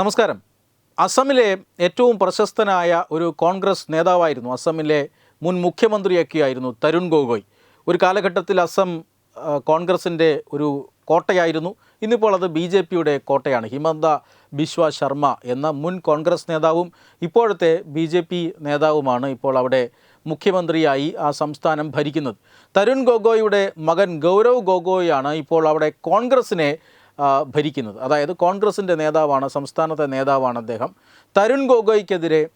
നമസ്കാരം. അസമിലെ ഏറ്റവും പ്രശസ്തനായ ഒരു കോൺഗ്രസ് നേതാവായിരുന്നു അസമിലെ മുൻ മുഖ്യമന്ത്രിയൊക്കെയായിരുന്നു തരുൺ ഗോഗോയ്. ഒരു കാലഘട്ടത്തിൽ അസം കോൺഗ്രസിന്റെ ഒരു കോട്ടയായിരുന്നു. ഇന്നിപ്പോൾ അത് ബി ജെ പിയുടെ കോട്ടയാണ്. ഹിമന്ത ബിശ്വ ശർമ്മ എന്ന മുൻ കോൺഗ്രസ് നേതാവും ഇപ്പോഴത്തെ ബി ജെ പി നേതാവുമാണ് ഇപ്പോൾ അവിടെ മുഖ്യമന്ത്രിയായി ആ സംസ്ഥാനം ഭരിക്കുന്നത്. തരുൺ ഗൊഗോയുടെ മകൻ ഗൗരവ് ഗൊഗോയാണ് ഇപ്പോൾ അവിടെ കോൺഗ്രസിനെ ഭരിക്കുന്നത്. അതായത് കോൺഗ്രസിന്റെ നേതാവാണ് സംസ്ഥാനത്തെ നേതാവാണ് അദ്ദേഹം. തരുൺ ഗൊഗോയ്ക്കെതിരെ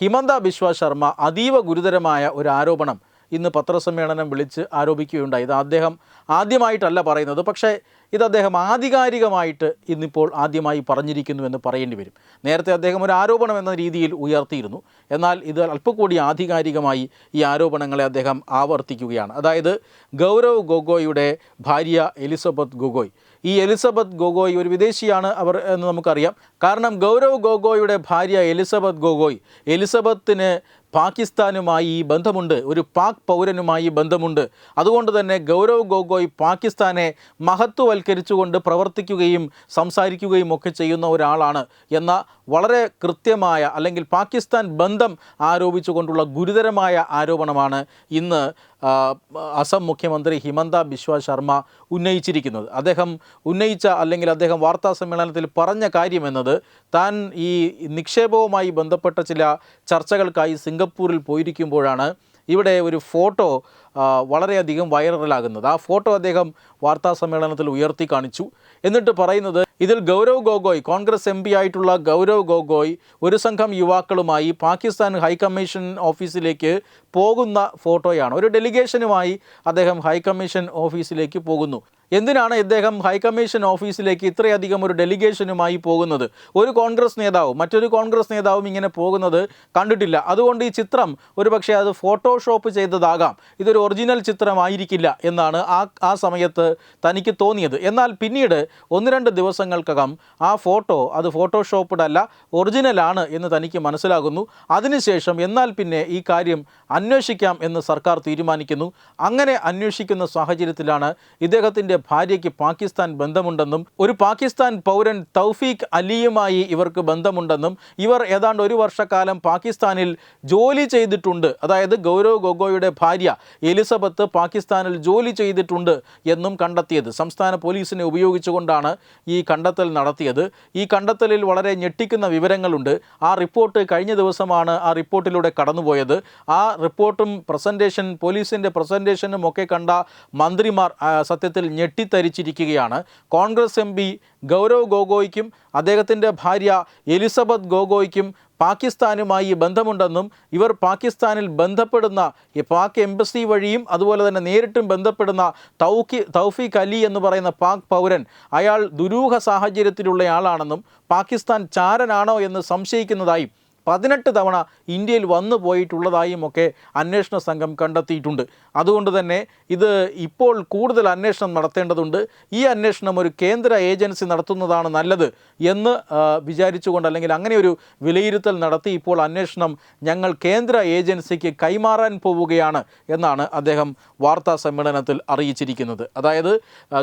ഹിമന്ത ബിശ്വ ശർമ്മ അതീവ ഗുരുതരമായ ഒരു ആരോപണം ഇന്ന് പത്രസമ്മേളനം വിളിച്ച് ആരോപിക്കുകയുണ്ടായി. ഇത് അദ്ദേഹം ആദ്യമായിട്ടല്ല പറയുന്നത്. പക്ഷേ ഇത് അദ്ദേഹം ആധികാരികമായിട്ട് ഇന്നിപ്പോൾ ആദ്യമായി പറഞ്ഞിരിക്കുന്നു എന്ന് പറയേണ്ടി വരും. നേരത്തെ അദ്ദേഹം ഒരു ആരോപണം എന്ന രീതിയിൽ ഉയർത്തിയിരുന്നു. എന്നാൽ ഇത് അല്പം കൂടി ആധികാരികമായി ഈ ആരോപണങ്ങളെ അദ്ദേഹം ആവർത്തിക്കുകയാണ്. അതായത് ഗൗരവ് ഗൊഗോയുടെ ഭാര്യ എലിസബത്ത് ഗൊഗോയ് ഈ എലിസബത്ത് ഗോഗോയ് ഒരു വിദേശിയാണ് അവർ എന്ന് നമുക്കറിയാം. കാരണം ഗൗരവ് ഗോഗോയുടെ ഭാര്യ എലിസബത്ത് ഗോഗോയ് എലിസബത്തിന് പാകിസ്ഥാനുമായി ബന്ധമുണ്ട്. ഒരു പാക് പൗരനുമായി ബന്ധമുണ്ട്. അതുകൊണ്ട് തന്നെ ഗൗരവ് ഗൊഗോയ് പാകിസ്ഥാനെ മഹത്വവൽക്കരിച്ചുകൊണ്ട് പ്രവർത്തിക്കുകയും സംസാരിക്കുകയും ഒക്കെ ചെയ്യുന്ന ഒരാളാണ് എന്ന വളരെ കൃത്യമായ അല്ലെങ്കിൽ പാകിസ്ഥാൻ ബന്ധം ആരോപിച്ചുകൊണ്ടുള്ള ഗുരുതരമായ ആരോപണമാണ് ഇന്ന് അസം മുഖ്യമന്ത്രി ഹിമന്ത ബിശ്വ ശർമ്മ ഉന്നയിച്ചിരിക്കുന്നത്. അദ്ദേഹം ഉന്നയിച്ച അല്ലെങ്കിൽ അദ്ദേഹം വാർത്താ സമ്മേളനത്തിൽ പറഞ്ഞ കാര്യം എന്നത് താൻ ഈ നിക്ഷേപവുമായി ബന്ധപ്പെട്ട ചില ചർച്ചകൾക്കായി സിംഗപ്പൂരിൽ പോയിരിക്കുമ്പോഴാണ് ഇവിടെ ഒരു ഫോട്ടോ വളരെയധികം വൈറലാകുന്നത്. ആ ഫോട്ടോ അദ്ദേഹം വാർത്താ സമ്മേളനത്തിൽ ഉയർത്തി കാണിച്ചു. എന്നിട്ട് പറയുന്നത് ഇതിൽ ഗൗരവ് ഗൊഗോയ് കോൺഗ്രസ് എം ആയിട്ടുള്ള ഗൗരവ് ഗൊഗോയ് ഒരു സംഘം യുവാക്കളുമായി പാകിസ്ഥാൻ ഹൈക്കമ്മീഷൻ ഓഫീസിലേക്ക് പോകുന്ന ഫോട്ടോയാണ്. ഒരു ഡെലിഗേഷനുമായി അദ്ദേഹം ഹൈക്കമ്മീഷൻ ഓഫീസിലേക്ക് പോകുന്നു. എന്തിനാണ് ഇദ്ദേഹം ഹൈക്കമ്മീഷൻ ഓഫീസിലേക്ക് ഇത്രയധികം ഒരു ഡെലിഗേഷനുമായി പോകുന്നത്? ഒരു കോൺഗ്രസ് നേതാവും മറ്റൊരു കോൺഗ്രസ് നേതാവും ഇങ്ങനെ പോകുന്നത് കണ്ടിട്ടില്ല. അതുകൊണ്ട് ഈ ചിത്രം ഒരു പക്ഷേ അത് ഫോട്ടോഷോപ്പ് ചെയ്തതാകാം. ഇതൊരു ഒറിജിനൽ ചിത്രമായിരിക്കില്ല എന്നാണ് ആ ആ സമയത്ത് തനിക്ക് തോന്നിയത്. എന്നാൽ പിന്നീട് ഒന്ന് രണ്ട് ദിവസങ്ങൾക്കകം ആ ഫോട്ടോ അത് ഫോട്ടോഷോപ്പ്ഡ് അല്ല ഒറിജിനലാണ് എന്ന് തനിക്ക് മനസ്സിലാകുന്നു. അതിനുശേഷം എന്നാൽ പിന്നെ ഈ കാര്യം അന്വേഷിക്കാം എന്ന് സർക്കാർ തീരുമാനിക്കുന്നു. അങ്ങനെ അന്വേഷിക്കുന്ന സാഹചര്യത്തിലാണ് ഇദ്ദേഹത്തിന്റെ ഭാര്യയ്ക്ക് പാകിസ്ഥാൻ ബന്ധമുണ്ടെന്നും ഒരു പാകിസ്ഥാൻ പൗരൻ തൗഫീഖ് അലിയുമായി ഇവർക്ക് ബന്ധമുണ്ടെന്നും ഇവർ ഏതാണ്ട് ഒരു വർഷക്കാലം പാകിസ്ഥാനിൽ ജോലി ചെയ്തിട്ടുണ്ട്. അതായത് ഗൗരവ് ഗൊഗോയുടെ ഭാര്യ എലിസബത്ത് പാകിസ്ഥാനിൽ ജോലി ചെയ്തിട്ടുണ്ട് എന്നും കണ്ടെത്തിയത്. സംസ്ഥാന പോലീസിനെ ഉപയോഗിച്ചുകൊണ്ടാണ് ഈ കണ്ടെത്തൽ നടത്തിയത്. ഈ കണ്ടെത്തലിൽ വളരെ ഞെട്ടിക്കുന്ന വിവരങ്ങളുണ്ട്. ആ റിപ്പോർട്ട് കഴിഞ്ഞ ദിവസമാണ് ആ റിപ്പോർട്ടിലൂടെ കടന്നുപോയത്. ആ റിപ്പോർട്ടും പ്രസന്റേഷൻ പോലീസിന്റെ പ്രസന്റേഷനും ഒക്കെ കണ്ട മന്ത്രിമാർ സത്യത്തിൽ ഞെട്ടിത്തരിച്ചിരിക്കുകയാണ്. കോൺഗ്രസ് എം ഗൗരവ് ഗൊഗോയ്ക്കും അദ്ദേഹത്തിന്റെ ഭാര്യ എലിസബത്ത് ഗൊഗോയ്ക്കും പാകിസ്ഥാനുമായി ബന്ധമുണ്ടെന്നും ഇവർ പാകിസ്ഥാനിൽ ബന്ധപ്പെടുന്ന പാക് എംബസി വഴിയും അതുപോലെ തന്നെ നേരിട്ടും ബന്ധപ്പെടുന്ന തൗക്കി തൗഫീഖ് അലി എന്ന് പറയുന്ന പാക് പൗരൻ അയാൾ ദുരൂഹ സാഹചര്യത്തിലുള്ളയാളാണെന്നും പാകിസ്ഥാൻ ചാരനാണോ എന്ന് സംശയിക്കുന്നതായും പതിനെട്ട് തവണ ഇന്ത്യയിൽ വന്നു പോയിട്ടുള്ളതായും ഒക്കെ അന്വേഷണ സംഘം കണ്ടെത്തിയിട്ടുണ്ട്. അതുകൊണ്ട് തന്നെ ഇത് ഇപ്പോൾ കൂടുതൽ അന്വേഷണം നടത്തേണ്ടതുണ്ട്. ഈ അന്വേഷണം ഒരു കേന്ദ്ര ഏജൻസി നടത്തുന്നതാണ് നല്ലത് എന്ന് വിചാരിച്ചുകൊണ്ട് അല്ലെങ്കിൽ അങ്ങനെ ഒരു വിലയിരുത്തൽ നടത്തി ഇപ്പോൾ അന്വേഷണം ഞങ്ങൾ കേന്ദ്ര ഏജൻസിക്ക് കൈമാറാൻ പോവുകയാണ് എന്നാണ് അദ്ദേഹം വാർത്താ സമ്മേളനത്തിൽ അറിയിച്ചിരിക്കുന്നത്. അതായത്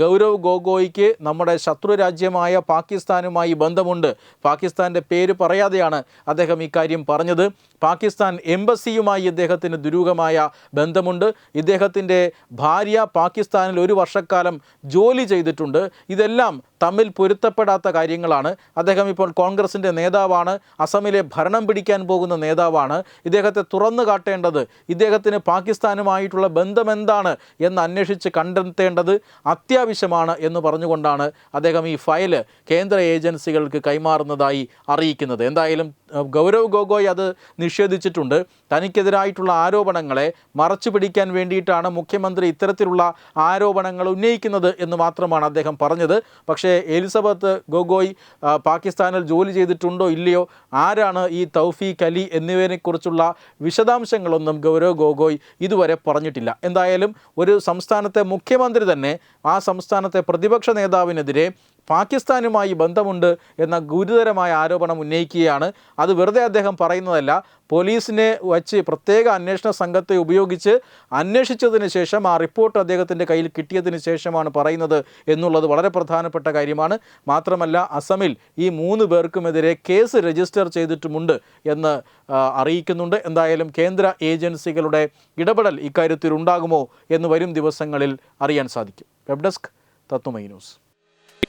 ഗൗരവ് ഗൊഗോയ്ക്ക് നമ്മുടെ ശത്രു രാജ്യമായ പാകിസ്ഥാനുമായി ബന്ധമുണ്ട്. പാകിസ്ഥാന്റെ പേര് പറയാതെയാണ് അദ്ദേഹം ഇക്കാര്യം പറഞ്ഞത്. പാകിസ്ഥാൻ എംബസിയുമായി ഇദ്ദേഹത്തിന് ദുരൂഹമായ ബന്ധമുണ്ട്. ഇദ്ദേഹത്തിന്റെ ഭാര്യ പാകിസ്ഥാനിൽ ഒരു വർഷക്കാലം ജോലി ചെയ്തിട്ടുണ്ട്. ഇതെല്ലാം തമ്മിൽ പൊരുത്തപ്പെടാത്ത കാര്യങ്ങളാണ്. അദ്ദേഹം ഇപ്പോൾ കോൺഗ്രസിന്റെ നേതാവാണ്. അസമിലെ ഭരണം പിടിക്കാൻ പോകുന്ന നേതാവാണ്. ഇദ്ദേഹത്തെ തുറന്നു കാട്ടേണ്ടത് ഇദ്ദേഹത്തിന് പാകിസ്ഥാനുമായിട്ടുള്ള ബന്ധമെന്താണ് എന്ന് അന്വേഷിച്ച് കണ്ടെത്തേണ്ടത് അത്യാവശ്യമാണ് എന്ന് പറഞ്ഞുകൊണ്ടാണ് അദ്ദേഹം ഈ ഫയൽ കേന്ദ്ര ഏജൻസികൾക്ക് കൈമാറുന്നതായി അറിയിക്കുന്നത്. എന്തായാലും അഹ് ഗൗരവ് ഗൊഗോയ് അത് നിഷേധിച്ചിട്ടുണ്ട്. തനിക്കെതിരായിട്ടുള്ള ആരോപണങ്ങളെ മറച്ചു പിടിക്കാൻ വേണ്ടിയിട്ടാണ് മുഖ്യമന്ത്രി ഇത്തരത്തിലുള്ള ആരോപണങ്ങൾ ഉന്നയിക്കുന്നത് എന്ന് മാത്രമാണ് അദ്ദേഹം പറഞ്ഞത്. പക്ഷേ എലിസബത്ത് ഗൊഗോയ് പാകിസ്ഥാനിൽ ജോലി ചെയ്തിട്ടുണ്ടോ ഇല്ലയോ ആരാണ് ഈ തൗഫീഖ് അലി എന്നിവരെക്കുറിച്ചുള്ള വിശദാംശങ്ങളൊന്നും ഗൗരവ് ഗൊഗോയ് ഇതുവരെ പറഞ്ഞിട്ടില്ല. എന്തായാലും ഒരു സംസ്ഥാനത്തെ മുഖ്യമന്ത്രി തന്നെ ആ സംസ്ഥാനത്തെ പ്രതിപക്ഷ നേതാവിനെതിരെ പാകിസ്ഥാനുമായി ബന്ധമുണ്ട് എന്ന ഗുരുതരമായ ആരോപണം ഉന്നയിക്കുകയാണ്. അത് വെറുതെ അദ്ദേഹം പറയുന്നതല്ല. പോലീസിനെ വച്ച് പ്രത്യേക അന്വേഷണ സംഘത്തെ ഉപയോഗിച്ച് അന്വേഷിച്ചതിന് ശേഷം ആ റിപ്പോർട്ട് അദ്ദേഹത്തിന്റെ കയ്യിൽ കിട്ടിയതിന് ശേഷമാണ് പറയുന്നത് എന്നുള്ളത് വളരെ പ്രധാനപ്പെട്ട കാര്യമാണ്. മാത്രമല്ല അസമിൽ ഈ മൂന്ന് പേർക്കുമെതിരെ കേസ് രജിസ്റ്റർ ചെയ്തിട്ടുമുണ്ട് എന്ന് അറിയിക്കുന്നുണ്ട്. എന്തായാലും കേന്ദ്ര ഏജൻസികളുടെ ഇടപെടൽ ഇക്കാര്യത്തിൽ ഉണ്ടാകുമോ എന്ന് വരും ദിവസങ്ങളിൽ അറിയാൻ സാധിക്കും. Web desk Tatwamayi news.